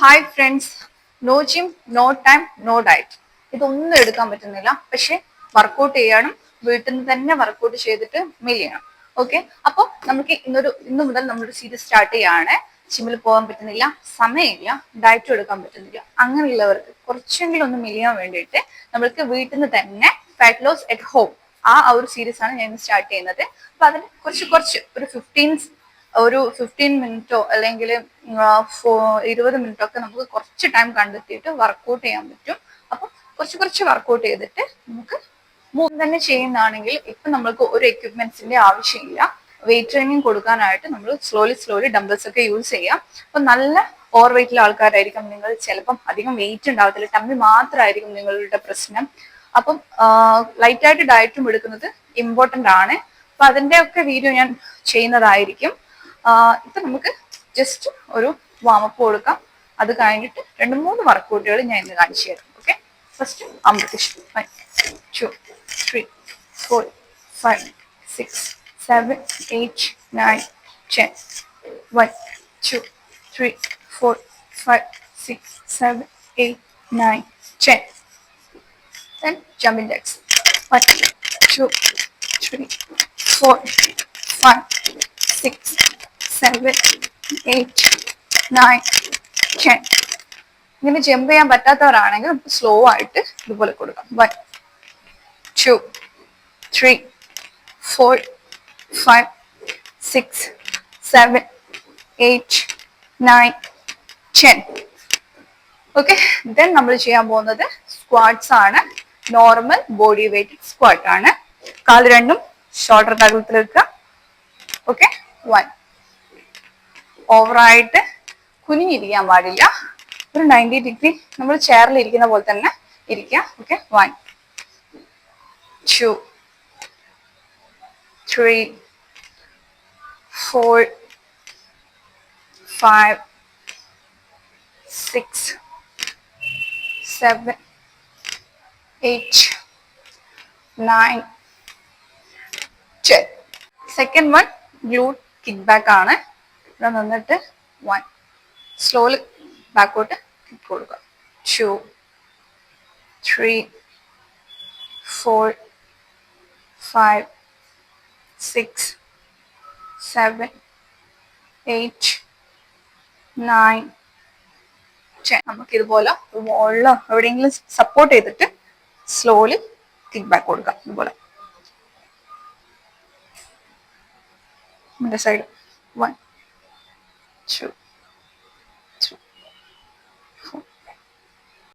Hi friends no gym no time no diet ഇതൊന്നും എടുക്കാൻ പറ്റുന്നില്ല. പക്ഷെ വർക്കൗട്ട് ചെയ്യണം വീട്ടിൽ നിന്ന് തന്നെ വർക്കൗട്ട് ചെയ്തിട്ട് മെലിയണം ഓക്കെ അപ്പോൾ നമുക്ക് ഇന്നൊരു ഇന്നു മുതൽ നമ്മളൊരു സീരീസ് സ്റ്റാർട്ട് ചെയ്യാണ്. ജിമ്മിൽ പോകാൻ പറ്റുന്നില്ല സമയമില്ല ഡയറ്റും എടുക്കാൻ പറ്റുന്നില്ല. അങ്ങനെയുള്ളവർക്ക് കുറച്ചെങ്കിലും ഒന്ന് മെലിയാൻ വേണ്ടിയിട്ട് നമ്മൾക്ക് വീട്ടിൽ നിന്ന് തന്നെ ഫാറ്റ് ലോസ് അറ്റ് ഹോം ആ ഒരു സീരീസ് ആണ് ഞാൻ സ്റ്റാർട്ട് ചെയ്യുന്നത്. അപ്പൊ അതിന് കുറച്ച് കുറച്ച് ഒരു ഫിഫ്റ്റീൻ ഒരു ഫിഫ്റ്റീൻ മിനിറ്റോ അല്ലെങ്കിൽ ഇരുപത് മിനിറ്റോ ഒക്കെ നമുക്ക് കുറച്ച് ടൈം കണ്ടെത്തിയിട്ട് വർക്കൗട്ട് ചെയ്യാൻ പറ്റും. അപ്പൊ കുറച്ച് കുറച്ച് വർക്കൗട്ട് ചെയ്തിട്ട് നമുക്ക് മൂന്ന് തന്നെ ചെയ്യുന്നതാണെങ്കിൽ ഇപ്പൊ നമ്മൾക്ക് ഒരു എക്യുപ്മെന്റ്സിന്റെ ആവശ്യമില്ല. വെയിറ്റ് ട്രെയിനിങ് കൊടുക്കാനായിട്ട് നമ്മൾ സ്ലോലി സ്ലോലി ഡംബിൾസ് ഒക്കെ യൂസ് ചെയ്യാം. അപ്പൊ നല്ല ഓവർ വെയിറ്റിലെ ആൾക്കാരായിരിക്കും നിങ്ങൾ. ചിലപ്പം അധികം വെയിറ്റ് ഉണ്ടാവത്തില്ല. ടമ്മി മാത്രമായിരിക്കും നിങ്ങളുടെ പ്രശ്നം. അപ്പം ലൈറ്റായിട്ട് ഡയറ്റും എടുക്കുന്നത് ഇമ്പോർട്ടന്റ് ആണ്. അപ്പൊ അതിന്റെ ഒക്കെ വീഡിയോ ഞാൻ ചെയ്യുന്നതായിരിക്കും. ഇപ്പൊ നമുക്ക് ജസ്റ്റ് ഒരു വാമപ്പ് കൊടുക്കാം. അത് കഴിഞ്ഞിട്ട് രണ്ട് മൂന്ന് വർക്കൗട്ടുകൾ ഞാൻ ഇന്ന് കാണിച്ചു തരാം. Okay first one two three four five six seven eight nine ten one two three four five six seven eight nine ten then jumping jacks. One, two, three, four, seven, eight nine ten ഇങ്ങനെ jump ചെയ്യാൻ പറ്റാത്തവരാണെങ്കിൽ slow ആയിട്ട് ഇതുപോലെ കൊടുക്കാം. One two three four five six seven eight nine ten okay then നമ്മൾ ചെയ്യാൻ പോകുന്നത് squads ആണ്. നോർമൽ ബോഡി വെയിറ്റ് സ്ക്വാഡ് ആണ്. കാൽ രണ്ടും ഷോൾഡർ തകലത്തിൽ വെക്കുക ഓക്കെ വൺ ഓവറായിട്ട് കുനിഞ്ഞിരിക്കാൻ പാടില്ല. ഒരു നയന്റി ഡിഗ്രി നമ്മൾ ചെയറിൽ ഇരിക്കുന്ന പോലെ തന്നെ ഇരിക്കുക okay one two three four five six seven eight nine ten second one glute kick back ആണ്. ഇവിടെ നിന്നിട്ട് വൺ സ്ലോലി ബാക്കോട്ട് കിക്ക് കൊടുക്കുക. Two three four five six seven eight nine നമുക്ക് ഇതുപോലെ മുകളിലോ എവിടെയെങ്കിലും സപ്പോർട്ട് ചെയ്തിട്ട് സ്ലോലി കിക്ക് ബാക്ക് കൊടുക്കാം ഇതുപോലെ. Side one two